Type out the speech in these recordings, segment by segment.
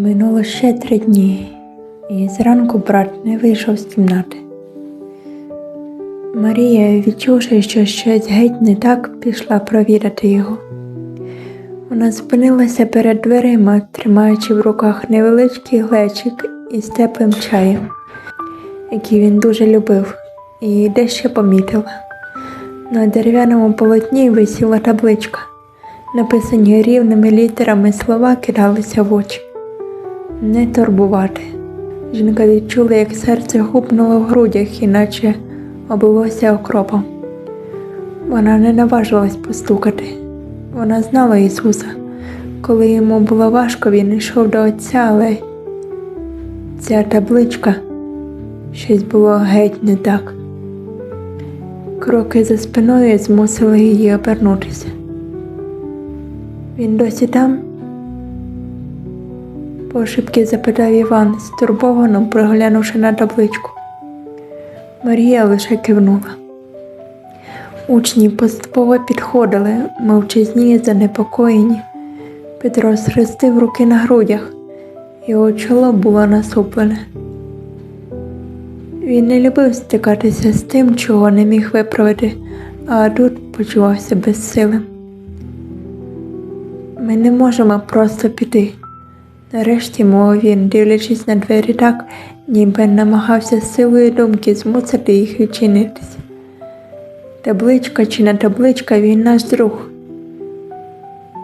Минуло ще три дні, і зранку брат не вийшов з кімнати. Марія, відчувши, що щось геть не так, пішла провідати його. Вона зупинилася перед дверима, тримаючи в руках невеличкий глечик із теплим чаєм, який він дуже любив, і дещо помітила. На дерев'яному полотні висіла табличка. Написані рівними літерами слова кидалися в очі. Не турбувати. Жінка відчула, як серце гупнуло в грудях, іначе облилося окропом. Вона не наважилась постукати. Вона знала Ісуса. Коли йому було важко, він йшов до Отця, але ця табличка щось було геть не так. Кроки за спиною змусили її обернутися. Він досі там? Пошепки запитав Іван, стурбовано приглянувши на табличку. Марія лише кивнула. Учні поступово підходили, мовчазні занепокоєні. Петро схрестив руки на грудях, його чоло було насуплене. Він не любив стикатися з тим, чого не міг виправити, а тут почувався безсилим. Ми не можемо просто піти. Нарешті мовив він, дивлячись на двері так, ніби намагався силою думки змусити їх відчинитися. Табличка чи не табличка він наш друг.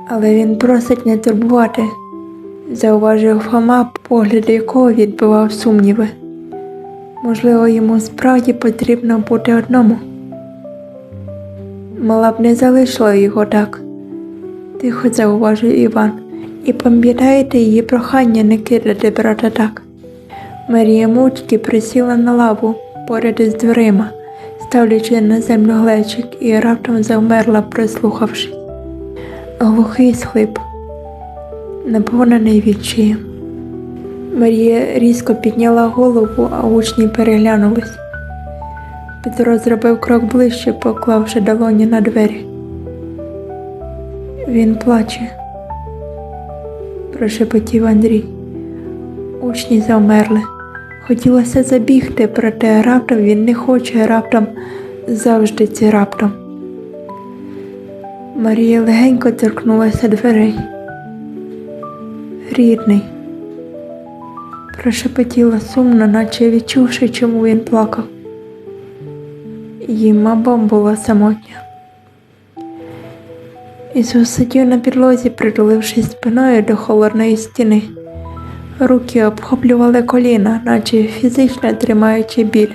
Але він просить не турбувати, зауважив Фома, погляд якого відбивав сумніви. Можливо, йому справді потрібно бути одному. Мала б не залишила його так, тихо зауважив Іван, і пам'ятаєте її прохання не кидати брата так. Марія мовчки присіла на лаву поряд із дверима, ставлячи на землю глечик і раптом завмерла, прислухавшись. Глухий схлип, наповнений відчаєм. Марія різко підняла голову, а учні переглянулись. Петро зробив крок ближче, поклавши долоні на двері. Він плаче, прошепотів Андрій. Учні завмерли. Хотілося забігти, проте раптом він не хоче, раптом завжди ці раптом. Марія легенько торкнулася дверей. Рідний, прошепотіла сумно, наче відчувши, чому він плакав. Їм обом було самотньо. Ісус сидів на підлозі, притулившись спиною до холодної стіни. Руки обхоплювали коліна, наче фізично тримаючи біль,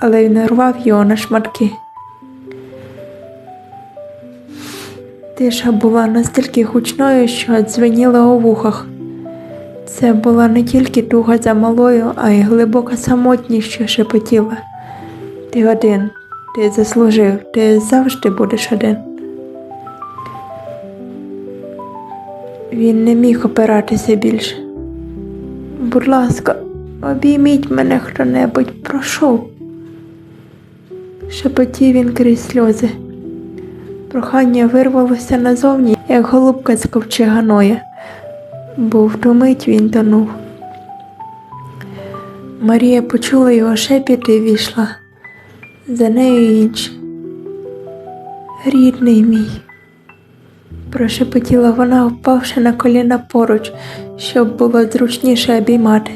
але він рвав його на шматки. Тиша була настільки гучною, що дзвеніла у вухах. Це була не тільки туга за малою, а й глибока самотність, що шепотіла. Ти один, ти заслужив, ти завжди будеш один. Він не міг опиратися більше. Будь ласка, обійміть мене хто-небудь, прошу. Шепотів він крізь сльози. Прохання вирвалося назовні, як голубка з ковчеганоя, бо в ту мить він тонув. Марія почула його шепіт і війшла. За нею інші. Рідний мій, прошепотіла вона, впавши на коліна поруч, щоб було зручніше обіймати.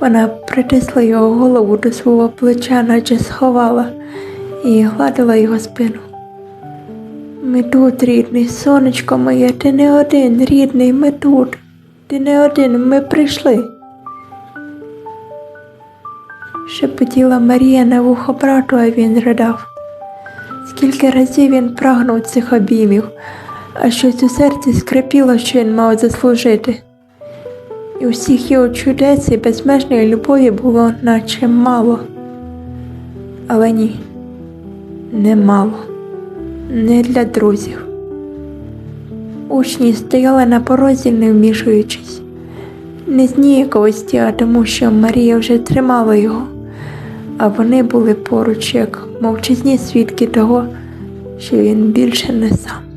Вона притисла його голову до свого плеча, наче сховала, і гладила його спину. Ми тут, рідний, сонечко моє, ти не один, рідний, ми тут. Ти не один, ми прийшли. Шепотіла Марія на вухо брату, а він ридав. Скільки разів він прагнув цих обіймів, а щось у серці скрипіло, що він мав заслужити. І усіх його чудес і безмежної любові було наче мало. Але ні, не мало, не для друзів. Учні стояли на порозі, не вмішуючись, не з ніяковості, а тому, що Марія вже тримала його, а вони були поруч, як мовчазні свідки того, що він більше не сам.